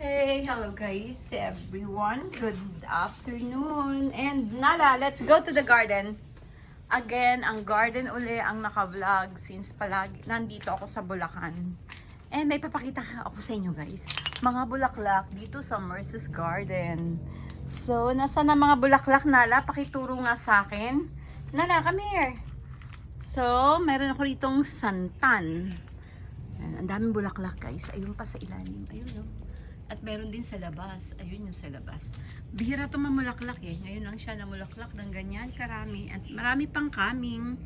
Hey, hello guys, everyone. Good afternoon. And Nala, let's go to the garden. Again, ang garden uli ang naka-vlog since palagi nandito ako sa Bulacan. And may papakita ako sa inyo guys. Mga bulaklak dito sa Merce's Garden. So, nasa na mga bulaklak Nala? Pakituro nga sa akin. Nala, come here. So, meron ako ditong santan. Ang daming bulaklak guys. Ayun pa sa ilalim. Ayun no. At meron din sa labas. Ayun yung sa labas. Bihira ito mamulaklak eh. Ngayon lang siya namulaklak ng ganyan karami. At marami pang coming.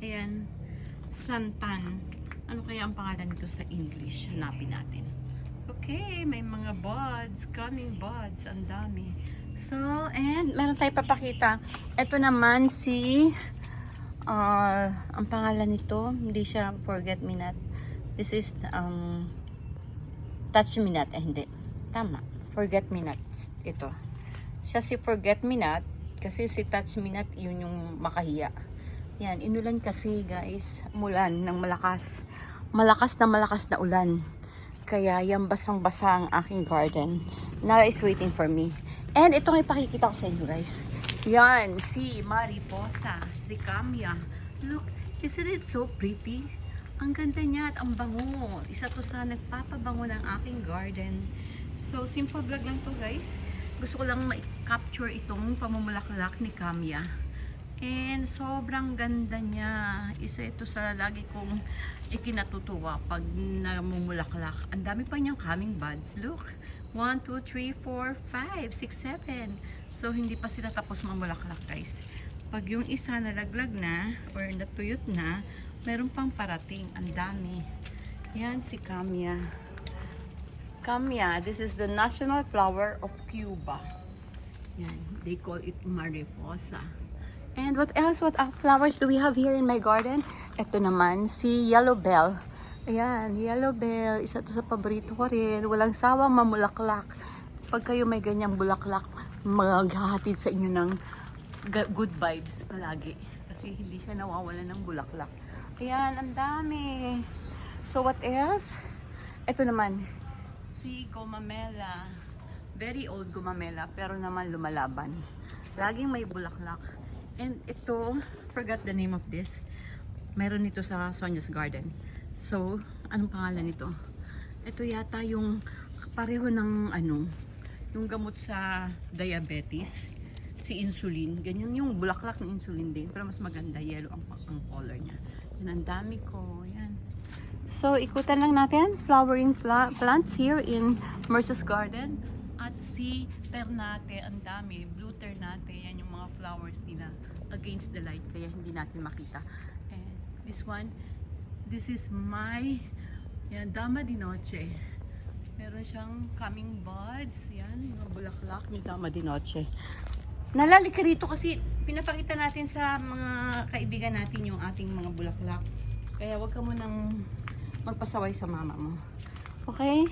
Ayan. Santan. Ano kaya ang pangalan nito sa English? Hanapin natin. Okay, may mga buds. Coming buds. Ang dami. So, and meron tayo papakita. Ito naman si ah ang pangalan nito, hindi siya Forget Me Not. This is um Touch Me Not. Eh, hindi. Tama. Forget Me Not. Ito. Siya si Forget Me Not. Kasi si Touch Me Not, yun yung makahiya. Yan. Inulan kasi, guys. Mulan ng malakas. Malakas na malakas na ulan. Kaya yan basang-basa ang aking garden. Nala is waiting for me. And ito nga ipakikita ko sa inyo, guys. Yan. Si Mariposa. Si Camia. Look. Isn't it so pretty? Ang ganda niya at ang bango. Isa to sa nagpapabango ng aking garden. So, simple vlog lang to guys. Gusto ko lang ma-capture itong pamumulaklak ni Camia. And sobrang ganda niya. Isa ito sa lagi kong ikinatutuwa pag namumulaklak. Ang dami pa niyang coming buds. Look. 1, 2, 3, 4, 5, 6, 7. So, hindi pa sila tapos mamulaklak guys. Pag yung isa nalaglag na or natuyot na, meron pang parating. Ang dami. Yan si Camia. Camia, this is the national flower of Cuba. Yan, they call it mariposa. And what else? What flowers do we have here in my garden? Ito naman, si Yellow Bell. Ayan, Yellow Bell. Isa to sa paborito ko rin. Walang sawang mamulaklak. Pag kayo may ganyang bulaklak, maghahatid sa inyo ng good vibes palagi. Kasi hindi siya nawawala ng bulaklak. Ayan, ang dami. So what else? Ito naman, si Gomamela. Very old Gomamela, pero naman lumalaban. Laging may bulaklak. And ito, forgot the name of this. Meron nito sa Sonia's Garden. So, anong pangalan nito? Ito yata yung pareho ng ano, yung gamot sa diabetes, si insulin. Ganyan yung bulaklak ng insulin din, pero mas maganda yellow ang, ang color niya. Yan, ang dami ko. Yan. So, ikutan lang natin flowering pla- plants here in Merce's Garden. At si Ternate, ang dami. Blue Ternate, yan yung mga flowers nila against the light, kaya hindi natin makita. And this one, this is my yan, Dama di Noche. Meron siyang coming buds. Yan, mga bulaklak ni Dama di Noche. Nalalik ka rito kasi pinapakita natin sa mga kaibigan natin yung ating mga bulaklak. Kaya wag ka mo nang magpasaway sa mama mo. Okay?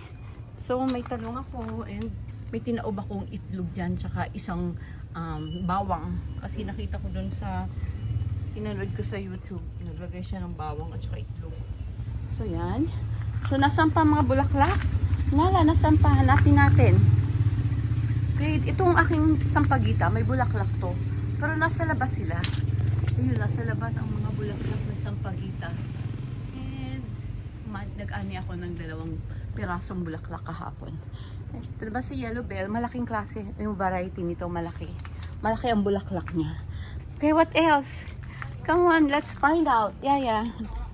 So, may talong ako and may tinaob akong itlog dyan tsaka isang um, bawang. Kasi nakita ko dun sa inanood ko sa YouTube. Naglagay siya ng bawang at saka itlog. So, yan. So, nasan pa mga bulaklak? Nala, nasan pa? Hanapin natin. Okay, itong aking sampagita, may bulaklak to. Pero nasa labas sila. Ayun, nasa labas ang mga bulaklak na sampagita. Nag-ani ako ng dalawang pirasong bulaklak kahapon. Ito ba si Yellow Bell? Malaking klase. Yung variety nito malaki. Malaki ang bulaklak niya. Okay, what else? Come on, let's find out. Yeah, yeah.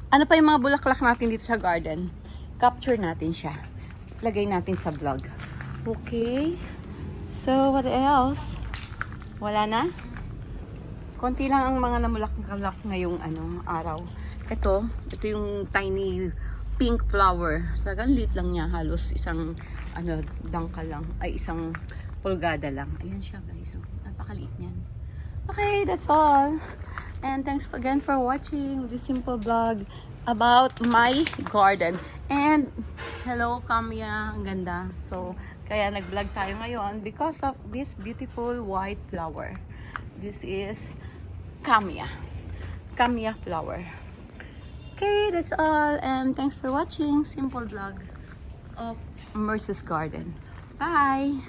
Ano pa yung mga bulaklak natin dito sa garden? Capture natin siya. Lagay natin sa vlog. Okay. So, what else? Wala na? Konti lang ang mga namulaklak ngayong ano, araw. Ito, ito yung tiny pink flower. Talagang lit lang niya. Halos isang ano, dangkal lang. Ay, isang pulgada lang. Ayan siya guys. Oh, napakaliit niyan. Okay, that's all. And thanks again for watching this simple vlog about my garden. And hello Kamya, ang ganda. So, kaya nag-vlog tayo ngayon because of this beautiful white flower. This is Kamya. Kamya flower. Okay, that's all. And thanks for watching. Simple vlog of Merce's Garden. Bye!